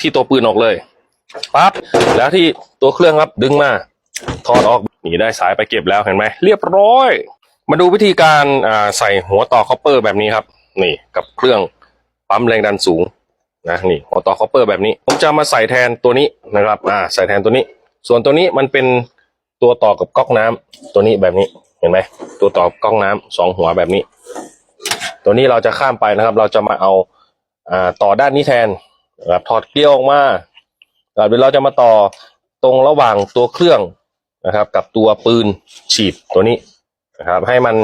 ที่ตัวปืนออกเลยปั๊บแล้วที่ตัวเครื่องครับดึงมาถอดออกนี่ได้สายไปเก็บแล้วเห็นไหมเรียบร้อย มาดูวิธีการใส่หัวต่อคอปเปอร์แบบนี้ครับ นี่กับเครื่องปั๊มแรงดันสูงนะนี่หัวต่อคอปเปอร์แบบนี้ ผมจะมาใส่แทนตัวนี้นะครับอ่าใส่แทนตัวนี้ ส่วนตัวนี้มันเป็นตัวต่อกับก๊อกน้ำตัวนี้แบบนี้เห็นไหมตัวต่อก๊อกน้ำสองหัวแบบนี้ ตัวนี้เราจะข้ามไปนะครับ เราจะมาเอาอ่าต่อด้านนี้แทน นะครับถอดเกลียวออกมาเดี๋ยวเราจะมาต่อตรงระหว่างตัวเครื่องนะครับ กับตัวปืนฉีดตัวนี้นะครับ ให้มัน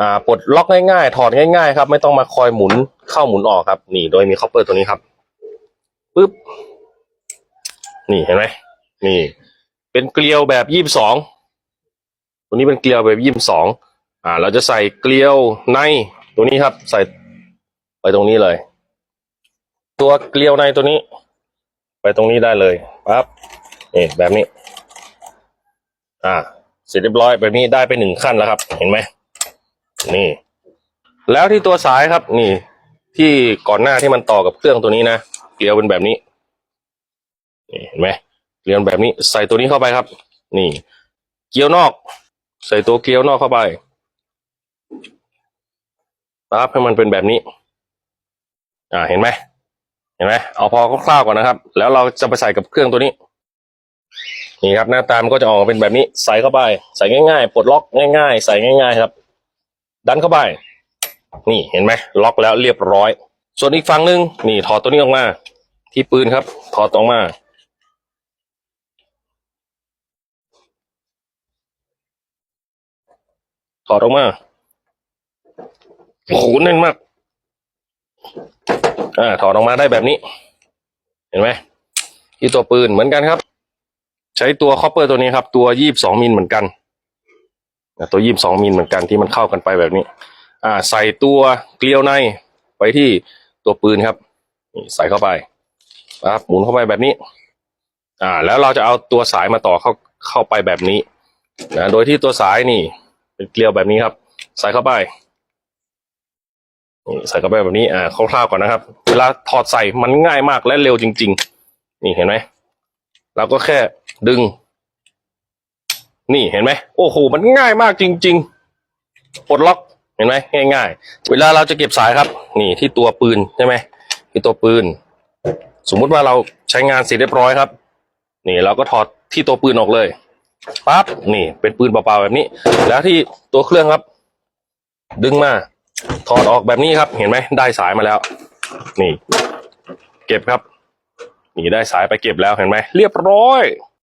อ่าปลดล็อกง่ายๆ ถอดง่ายๆครับ ไม่ต้องมาคอยหมุนเข้าหมุนออกครับ นี่โดยมีคอปเปอร์ตัวนี้ครับปึ๊บนี่เห็นไหมนี่ เป็นเกลียวแบบยี่สิบสองตัวนี้เป็นเกลียวแบบยี่สิบสองอ่า เราจะใส่เกลียวในตัวนี้ครับ ใส่ไปตรงนี้เลย ตัวเกลียวในตัวนี้ ไปตรงนี้ได้เลยปั๊บนี่แบบนี้ อ่า เสร็จเรียบร้อยแบบนี้ได้ไปหนึ่งขั้นแล้วครับ เห็นไหมนี่ แล้วที่ตัวสายครับ นี่ ที่ก่อนหน้าที่มันต่อกับเครื่องตัวนี้นะเกลียวเป็นแบบนี้นี่เห็นไหมเกลียวแบบนี้ใส่ตัวนี้เข้าไปครับ นี่ เกลียวนอก ใส่ตัวเกลียวนอกเข้าไปปั๊บให้มันเป็นแบบนี้ อ่าเห็นไหม ห็นไหมเอาพอคร่าวๆก่อนนะครับ แล้วเราจะไปใส่กับเครื่องตัวนี้ นี่ครับหน้าตามนก็จะออกมาเป็นแบบนี้ ใส่เข้าไปใส่ง่ายๆปลดล็อกง่าย ๆ ใส่ง่าย ๆ ครับ ดันเข้าไป นี่เห็นไหมล็อกแล้วเรียบร้อย ส่วนอีกฝั่งหนึ่งนี่ถอดตัวนี้ออกมา ที่ปืนครับ ถอดออกมา ถอดออกมาโอ้โหแน่นมาก อ่าถอดออกมาได้แบบนี้ เห็นไหมที่ตัวปืนเหมือนกันครับ ใช้ตัวคอปเปอร์ตัวนี้ครับ ตัวยี่บสองมิลเหมือนกันตัวยี่บสองมิลเหมือนกันที่มันเข้ากันไปแบบนี้ อ่า ใส่ตัวเกลียวในไปที่ตัวปืนครับนี่ใส่เข้าไปครับหมุนเข้าไปแบบนี้ อ่า แล้วเราจะเอาตัวสายมาต่อเข้าเข้าไปแบบนี้นะโดยที่ตัวสายนี่ เป็นเกลียวแบบนี้ครับ ใส่เข้าไป ใส่เข้าไปแบบนี้อ่าคร่าวๆก่อนนะครับเวลาถอดใส่มันง่ายมากและเร็วจริง ๆ นี่เห็นไหมเราก็แค่ดึง นี่เห็นไหมโอ้โหมันง่ายมากจริงๆปลดล็อกเห็นไหมง่ายๆ เวลาเราจะเก็บสายครับ นี่ที่ตัวปืนใช่ไหมที่ตัวปืน สมมุติว่าเราใช้งานเสร็จเรียบร้อยครับ นี่เราก็ถอดที่ตัวปืนออกเลยปั๊บนี่เป็นปืนเปล่าๆแบบนี้ แล้วที่ตัวเครื่องครับ ดึงมา ถอดออกแบบนี้ครับ เห็นไหมได้สายมาแล้ว นี่ เก็บครับ นี่ได้สายไปเก็บแล้วเห็นไหมเรียบร้อย